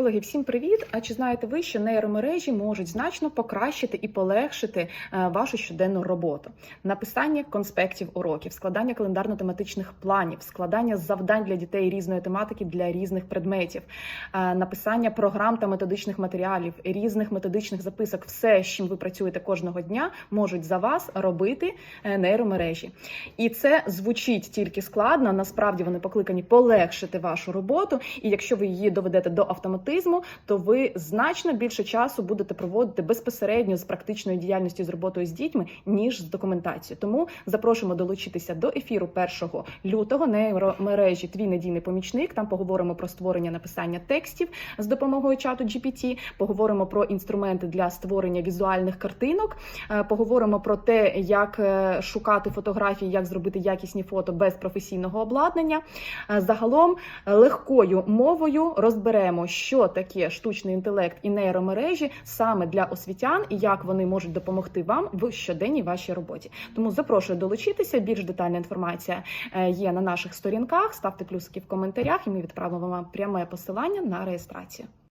Колеги, всім привіт! А чи знаєте ви, що нейромережі можуть значно покращити і полегшити е, вашу щоденну роботу? Написання конспектів уроків, складання календарно-тематичних планів, складання завдань для дітей різної тематики для різних предметів, е, написання програм та методичних матеріалів, різних методичних записок, все, з чим ви працюєте кожного дня, можуть за вас робити е, нейромережі. І це звучить тільки складно. Насправді вони покликані полегшити вашу роботу. І якщо ви її доведете до автоматизму, то ви значно більше часу будете проводити безпосередньо з практичною діяльністю з роботою з дітьми, ніж з документацією. Тому запрошуємо долучитися до ефіру 1 лютого нейромережі Твій надійний помічник. Там поговоримо про створення написання текстів з допомогою чату GPT, поговоримо про інструменти для створення візуальних картинок, е, поговоримо про те, як е, шукати фотографії, як зробити якісні фото без професійного обладнання. Е, Загалом легкою мовою розберемо, що таке штучний інтелект і нейромережі саме для освітян і як вони можуть допомогти вам в щоденній вашій роботі. Тому запрошую долучитися. Більш детальна інформація е, є на наших сторінках. Ставте плюсики в коментарях, і ми відправимо вам пряме посилання на реєстрацію.